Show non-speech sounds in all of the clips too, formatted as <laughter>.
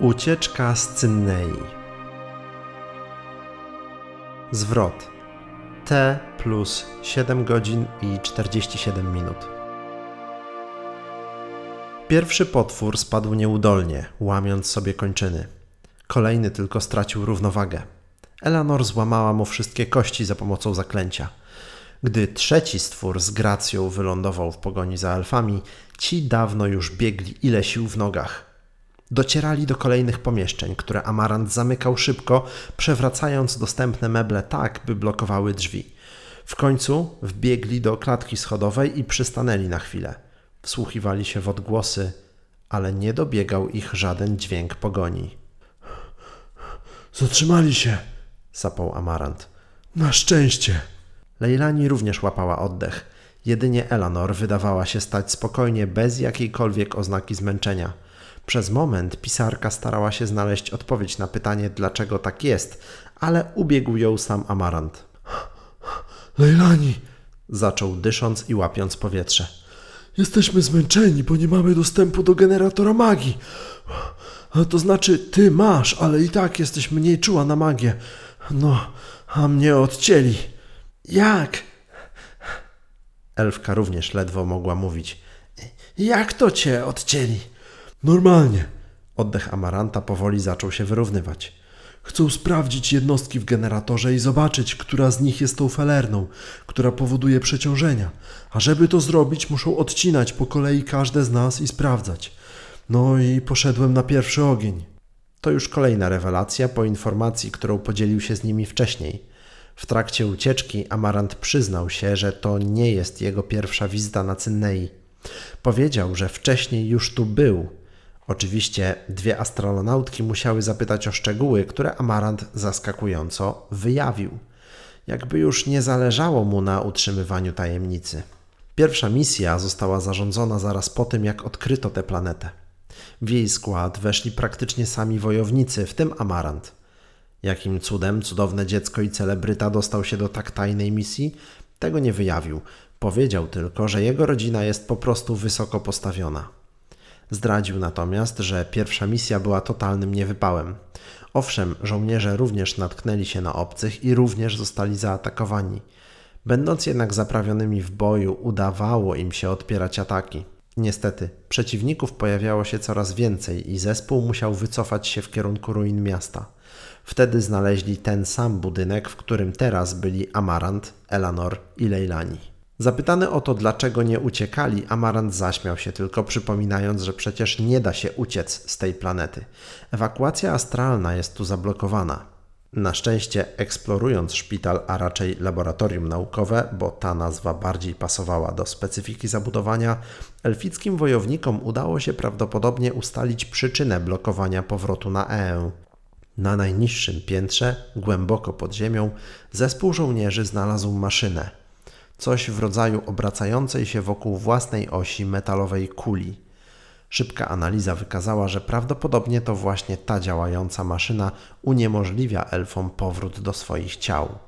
Ucieczka z Cynnei. Zwrot. T plus 7 godzin i 47 minut. Pierwszy potwór spadł nieudolnie, łamiąc sobie kończyny. Kolejny tylko stracił równowagę. Elanor złamała mu wszystkie kości za pomocą zaklęcia. Gdy trzeci stwór z gracją wylądował w pogoni za elfami, ci dawno już biegli ile sił w nogach. Docierali do kolejnych pomieszczeń, które Amarant zamykał szybko, przewracając dostępne meble tak, by blokowały drzwi. W końcu wbiegli do klatki schodowej i przystanęli na chwilę. Wsłuchiwali się w odgłosy, ale nie dobiegał ich żaden dźwięk pogoni. Zatrzymali się. Sapał Amarant. Na szczęście. Lejlani również łapała oddech. Jedynie Elanor wydawała się stać spokojnie, bez jakiejkolwiek oznaki zmęczenia. Przez moment pisarka starała się znaleźć odpowiedź na pytanie, dlaczego tak jest, ale ubiegł ją sam Amarant. Lejlani, Zaczął dysząc i łapiąc powietrze. jesteśmy zmęczeni, bo nie mamy dostępu do generatora magii. A to znaczy, ty masz, ale i tak jesteś mniej czuła na magię. No, a mnie odcięli. Jak? Elfka również ledwo mogła mówić. Jak to cię odcięli? Normalnie. Oddech Amaranta powoli zaczął się wyrównywać. Chcą sprawdzić jednostki w generatorze i zobaczyć, która z nich jest tą felerną, która powoduje przeciążenia. A żeby to zrobić, muszą odcinać po kolei każde z nas i sprawdzać. No i poszedłem na pierwszy ogień. To już kolejna rewelacja po informacji, którą podzielił się z nimi wcześniej. W trakcie ucieczki Amarant przyznał się, że to nie jest jego pierwsza wizyta na Cynnei. Powiedział, że wcześniej już tu był. Oczywiście dwie astronautki musiały zapytać o szczegóły, które Amarant zaskakująco wyjawił. Jakby już nie zależało mu na utrzymywaniu tajemnicy. Pierwsza misja została zarządzona zaraz po tym, jak odkryto tę planetę. W jej skład weszli praktycznie sami wojownicy, w tym Amarant. Jakim cudem cudowne dziecko i celebryta dostał się do tak tajnej misji, tego nie wyjawił. Powiedział tylko, że jego rodzina jest po prostu wysoko postawiona. Zdradził natomiast, że pierwsza misja była totalnym niewypałem. Owszem, żołnierze również natknęli się na obcych i również zostali zaatakowani. Będąc jednak zaprawionymi w boju, udawało im się odpierać ataki. Niestety, przeciwników pojawiało się coraz więcej i zespół musiał wycofać się w kierunku ruin miasta. Wtedy znaleźli ten sam budynek, w którym teraz byli Amarant, Elanor i Leilani. Zapytany o to, dlaczego nie uciekali, Amarant zaśmiał się tylko, przypominając, że przecież nie da się uciec z tej planety. Ewakuacja astralna jest tu zablokowana. Na szczęście, eksplorując szpital, a raczej laboratorium naukowe, bo ta nazwa bardziej pasowała do specyfiki zabudowania, elfickim wojownikom udało się prawdopodobnie ustalić przyczynę blokowania powrotu na Eę. Na najniższym piętrze, głęboko pod ziemią, zespół żołnierzy znalazł maszynę. Coś w rodzaju obracającej się wokół własnej osi metalowej kuli. Szybka analiza wykazała, że prawdopodobnie to właśnie ta działająca maszyna uniemożliwia elfom powrót do swoich ciał.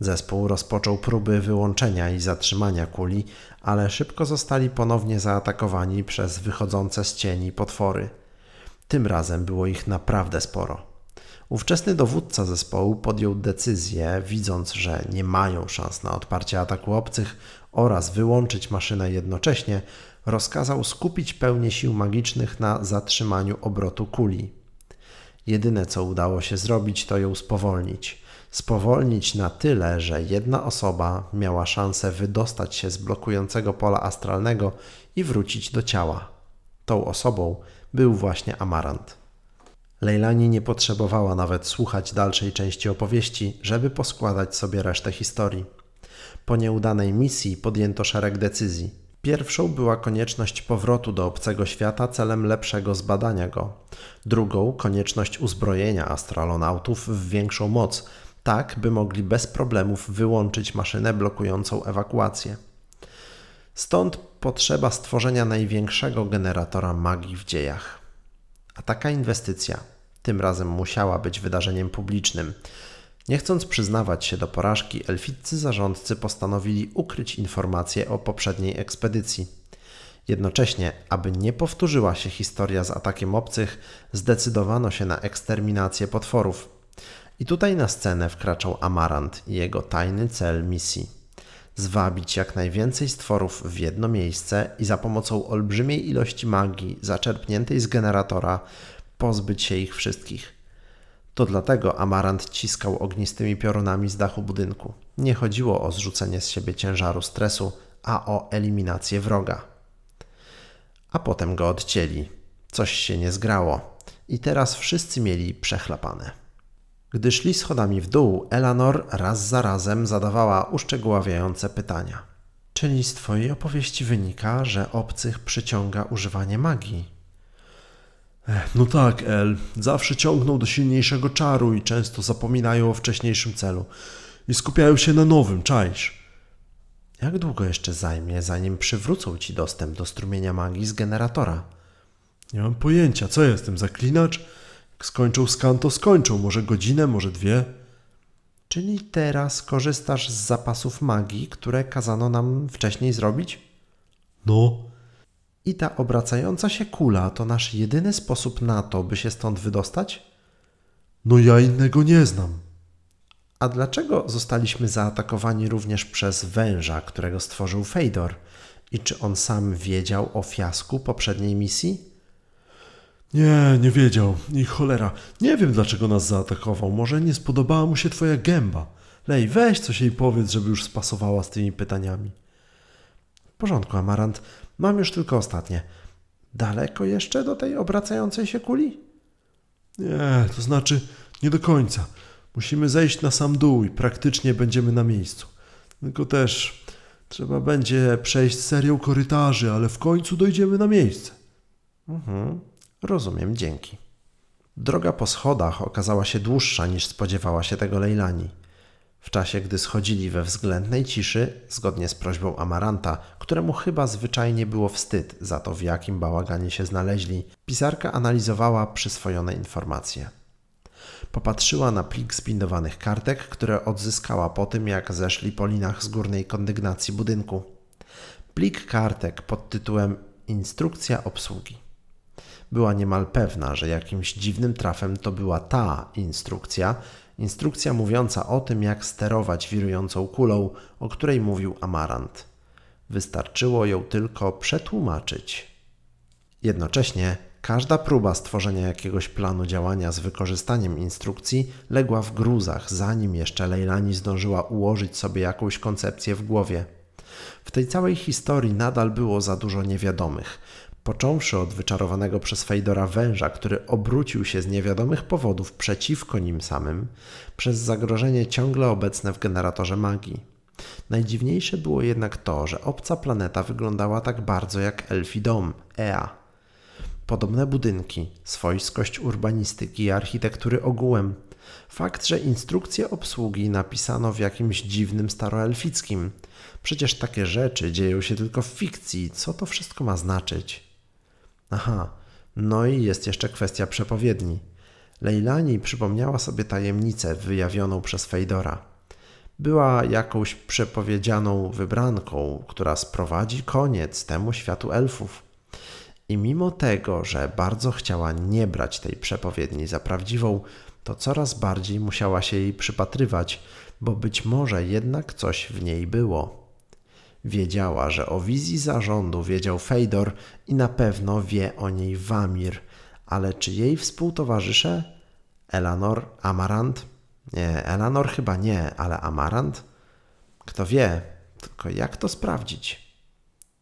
Zespół rozpoczął próby wyłączenia i zatrzymania kuli, ale szybko zostali ponownie zaatakowani przez wychodzące z cieni potwory. Tym razem było ich naprawdę sporo. Ówczesny dowódca zespołu podjął decyzję, widząc, że nie mają szans na odparcie ataku obcych oraz wyłączyć maszynę jednocześnie, rozkazał skupić pełnię sił magicznych na zatrzymaniu obrotu kuli. Jedyne co udało się zrobić, to ją spowolnić. Spowolnić na tyle, że jedna osoba miała szansę wydostać się z blokującego pola astralnego i wrócić do ciała. Tą osobą był właśnie Amarant. Lejlani nie potrzebowała nawet słuchać dalszej części opowieści, żeby poskładać sobie resztę historii. Po nieudanej misji podjęto szereg decyzji. Pierwszą była konieczność powrotu do obcego świata celem lepszego zbadania go. Drugą konieczność uzbrojenia astralonautów w większą moc, tak by mogli bez problemów wyłączyć maszynę blokującą ewakuację. Stąd potrzeba stworzenia największego generatora magii w dziejach. A taka inwestycja tym razem musiała być wydarzeniem publicznym. Nie chcąc przyznawać się do porażki, elficcy zarządcy postanowili ukryć informacje o poprzedniej ekspedycji. Jednocześnie, aby nie powtórzyła się historia z atakiem obcych, zdecydowano się na eksterminację potworów. I tutaj na scenę wkraczał Amarant i jego tajny cel misji. Zwabić jak najwięcej stworów w jedno miejsce i za pomocą olbrzymiej ilości magii zaczerpniętej z generatora pozbyć się ich wszystkich. To dlatego Amarant ciskał ognistymi piorunami z dachu budynku. Nie chodziło o zrzucenie z siebie ciężaru stresu, a o eliminację wroga. A potem go odcięli. Coś się nie zgrało. I teraz wszyscy mieli przechlapane. Gdy szli schodami w dół, Elanor raz za razem zadawała uszczegóławiające pytania. Czyli z twojej opowieści wynika, że obcych przyciąga używanie magii. No tak, El. Zawsze ciągną do silniejszego czaru i często zapominają o wcześniejszym celu. I skupiają się na nowym, czaisz. Jak długo jeszcze zajmie, zanim przywrócą ci dostęp do strumienia magii z generatora? Nie mam pojęcia, co jestem, zaklinacz? Jak skończą skan, to skończą. Może godzinę, może dwie. Czyli teraz korzystasz z zapasów magii, które kazano nam wcześniej zrobić? No, I ta obracająca się kula to nasz jedyny sposób na to, by się stąd wydostać? no ja innego nie znam. A dlaczego zostaliśmy zaatakowani również przez węża, którego stworzył Fejdor? I czy on sam wiedział o fiasku poprzedniej misji? Nie, nie wiedział. I cholera, nie wiem dlaczego nas zaatakował. Może nie spodobała mu się twoja gęba. Lej, weź coś jej powiedz, żeby już spasowała z tymi pytaniami. W porządku, Amarant. Mam już tylko ostatnie. Daleko jeszcze do tej obracającej się kuli? Nie, to znaczy nie do końca. Musimy zejść na sam dół i praktycznie będziemy na miejscu. Tylko też trzeba będzie przejść serią korytarzy, ale w końcu dojdziemy na miejsce. Mhm, rozumiem, dzięki. Droga po schodach okazała się dłuższa niż spodziewała się tego Lejlani. W czasie, gdy schodzili we względnej ciszy, zgodnie z prośbą Amaranta, któremu chyba zwyczajnie było wstyd za to, w jakim bałaganie się znaleźli, pisarka analizowała przyswojone informacje. Popatrzyła na plik zbindowanych kartek, które odzyskała po tym, jak zeszli po linach z górnej kondygnacji budynku. Plik kartek pod tytułem Instrukcja obsługi. Była niemal pewna, że jakimś dziwnym trafem to była ta instrukcja, instrukcja mówiąca o tym, jak sterować wirującą kulą, o której mówił Amarant. Wystarczyło ją tylko przetłumaczyć. Jednocześnie każda próba stworzenia jakiegoś planu działania z wykorzystaniem instrukcji legła w gruzach, zanim jeszcze Lejlani zdążyła ułożyć sobie jakąś koncepcję w głowie. W tej całej historii nadal było za dużo niewiadomych. Począwszy od wyczarowanego przez Fejdora węża, który obrócił się z niewiadomych powodów przeciwko nim samym, przez zagrożenie ciągle obecne w generatorze magii. Najdziwniejsze było jednak to, że obca planeta wyglądała tak bardzo jak Elfi Dom, Ea. Podobne budynki, swojskość urbanistyki i architektury ogółem. Fakt, że instrukcję obsługi napisano w jakimś dziwnym staroelfickim. Przecież takie rzeczy dzieją się tylko w fikcji. Co to wszystko ma znaczyć? Aha, no i jest jeszcze kwestia przepowiedni. Leilani przypomniała sobie tajemnicę wyjawioną przez Fejdora. Była jakąś przepowiedzianą wybranką, która sprowadzi koniec temu światu elfów. I mimo tego, że bardzo chciała nie brać tej przepowiedni za prawdziwą, to coraz bardziej musiała się jej przypatrywać, bo być może jednak coś w niej było. Wiedziała, że o wizji zarządu wiedział Fejdor i na pewno wie o niej Wamir, ale czy jej współtowarzysze? Elanor, Amarant? Nie, Elanor chyba nie, ale Amarant? Kto wie, tylko jak to sprawdzić?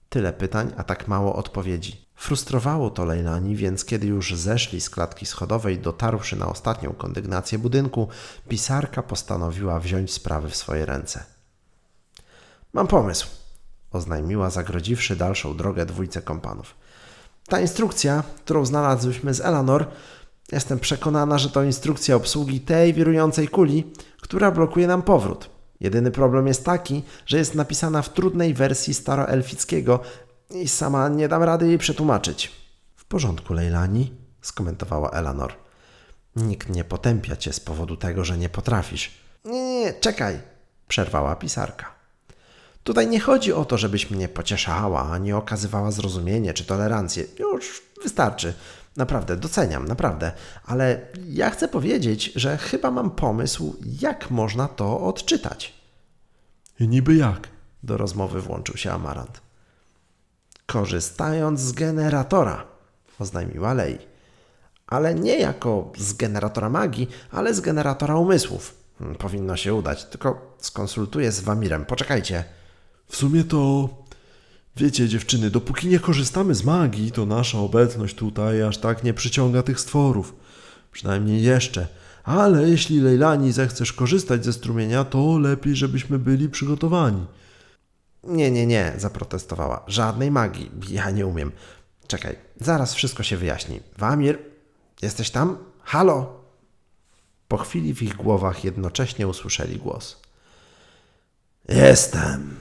Tyle pytań, a tak mało odpowiedzi. Frustrowało to Lejlani, więc kiedy już zeszli z klatki schodowej, dotarłszy na ostatnią kondygnację budynku, pisarka postanowiła wziąć sprawy w swoje ręce. Mam pomysł, oznajmiła, zagrodziwszy dalszą drogę dwójce kompanów. Ta instrukcja, którą znalazłyśmy z Elanor, jestem przekonana, że to instrukcja obsługi tej wirującej kuli, która blokuje nam powrót. Jedyny problem jest taki, że jest napisana w trudnej wersji staroelfickiego i sama nie dam rady jej przetłumaczyć. W porządku, Lejlani, skomentowała Elanor. Nikt nie potępia cię z powodu tego, że nie potrafisz. Nie, nie, nie, czekaj, przerwała pisarka. Tutaj nie chodzi o to, żebyś mnie pocieszała, ani okazywała zrozumienie czy tolerancję. Już wystarczy. Naprawdę, doceniam, naprawdę. Ale ja chcę powiedzieć, że chyba mam pomysł, jak można to odczytać. I niby jak? Do rozmowy włączył się Amarant. Korzystając z generatora, oznajmiła Lei. Ale nie jako z generatora magii, ale z generatora umysłów. Powinno się udać, tylko skonsultuję z Wamirem. Poczekajcie. W sumie to. Wiecie, dziewczyny, dopóki nie korzystamy z magii, to nasza obecność tutaj aż tak nie przyciąga tych stworów. Przynajmniej jeszcze. Ale jeśli Lejlani zechcesz korzystać ze strumienia, to lepiej, żebyśmy byli przygotowani. Nie, nie, nie, zaprotestowała. Żadnej magii. Ja nie umiem. Czekaj, zaraz wszystko się wyjaśni. Wamir, jesteś tam? Halo? Po chwili w ich głowach jednocześnie usłyszeli głos. Jestem.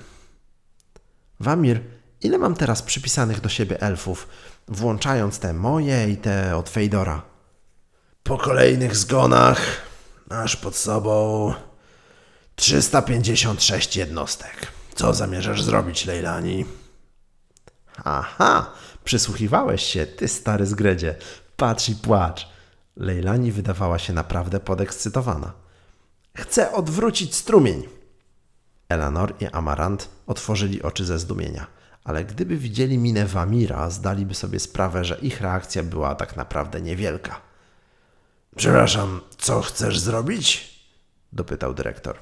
Wamir, ile mam teraz przypisanych do siebie elfów, włączając te moje i te od Fejdora? Po kolejnych zgonach masz pod sobą 356 jednostek. Co zamierzasz zrobić, Lejlani? Aha, przysłuchiwałeś się, ty stary zgredzie. Patrz i płacz. Lejlani wydawała się naprawdę podekscytowana. Chcę odwrócić strumień. Elanor i Amarant otworzyli oczy ze zdumienia, ale gdyby widzieli minę Wamira, zdaliby sobie sprawę, że ich reakcja była tak naprawdę niewielka. Przepraszam, co chcesz zrobić? dopytał dyrektor.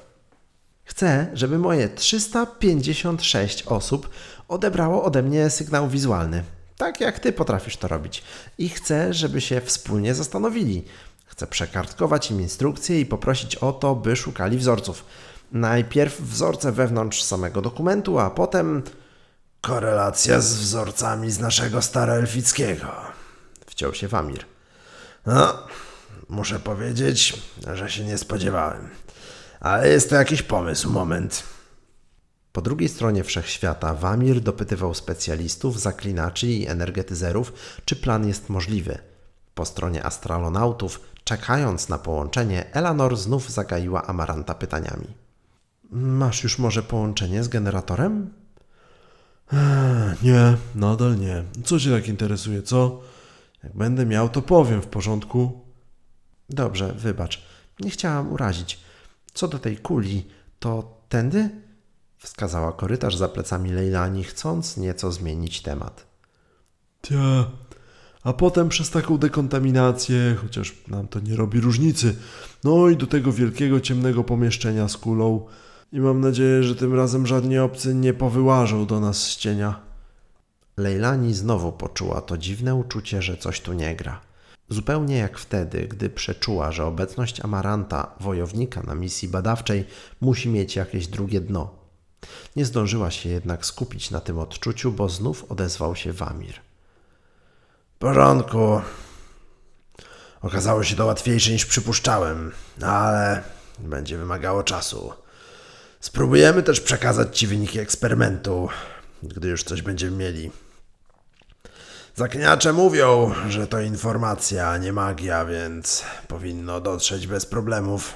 Chcę, żeby moje 356 osób odebrało ode mnie sygnał wizualny. Tak jak ty potrafisz to robić. I chcę, żeby się wspólnie zastanowili. Chcę przekartkować im instrukcje i poprosić o to, by szukali wzorców. Najpierw wzorce wewnątrz samego dokumentu, a potem korelacja z wzorcami z naszego staroelfickiego. Wciął się Wamir. No, muszę powiedzieć, że się nie spodziewałem. Ale jest to jakiś pomysł, moment. Po drugiej stronie wszechświata Wamir dopytywał specjalistów, zaklinaczy i energetyzerów, czy plan jest możliwy. Po stronie astralonautów, czekając na połączenie, Elanor znów zagaiła Amaranta pytaniami. Masz już może połączenie z generatorem? Nie, nadal nie. Co cię tak interesuje, co? Jak będę miał, to powiem w porządku. Dobrze, wybacz. Nie chciałam urazić. Co do tej kuli, to tędy? Wskazała korytarz za plecami Lejlani, chcąc nieco zmienić temat. Tia. A potem przez taką dekontaminację, chociaż nam to nie robi różnicy. No i do tego wielkiego ciemnego pomieszczenia z kulą. I mam nadzieję, że tym razem żadni obcy nie powyłażą do nas z cienia. Lejlani znowu poczuła to dziwne uczucie, że coś tu nie gra. Zupełnie jak wtedy, gdy przeczuła, że obecność Amaranta, wojownika na misji badawczej, musi mieć jakieś drugie dno. Nie zdążyła się jednak skupić na tym odczuciu, bo znów odezwał się Wamir. W porządku. Okazało się to łatwiejsze niż przypuszczałem, ale będzie wymagało czasu. Spróbujemy też przekazać Ci wyniki eksperymentu, gdy już coś będziemy mieli. Zaklinacze mówią, że to informacja, a nie magia, więc powinno dotrzeć bez problemów.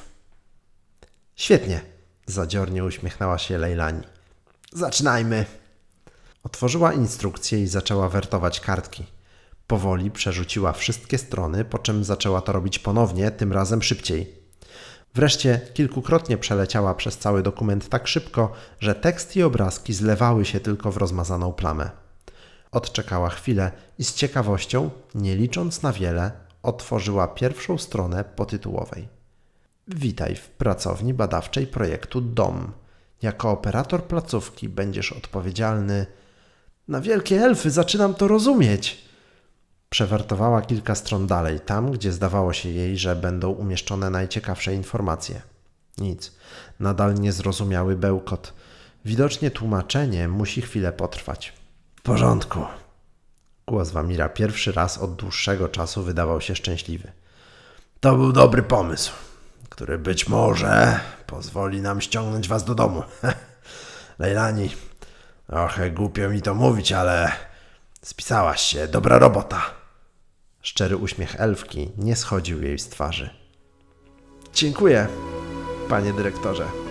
Świetnie, zadziornie uśmiechnęła się Lejlani. Zaczynajmy. Otworzyła instrukcję i zaczęła wertować kartki. Powoli przerzuciła wszystkie strony, po czym zaczęła to robić ponownie, tym razem szybciej. Wreszcie kilkukrotnie przeleciała przez cały dokument tak szybko, że tekst i obrazki zlewały się tylko w rozmazaną plamę. Odczekała chwilę i z ciekawością, nie licząc na wiele, otworzyła pierwszą stronę potytułowej. Witaj w pracowni badawczej projektu DOM. Jako operator placówki będziesz odpowiedzialny. Na wielkie elfy zaczynam to rozumieć. Przewertowała kilka stron dalej, tam gdzie zdawało się jej, że będą umieszczone najciekawsze informacje. Nic. Nadal niezrozumiały bełkot. Widocznie tłumaczenie musi chwilę potrwać. W porządku. Głos Wamira pierwszy raz od dłuższego czasu wydawał się szczęśliwy. To był dobry pomysł, który być może pozwoli nam ściągnąć was do domu. <laughs> Lejlani, trochę głupio mi to mówić, ale spisałaś się. Dobra robota. Szczery uśmiech elfki nie schodził jej z twarzy. Dziękuję, panie dyrektorze.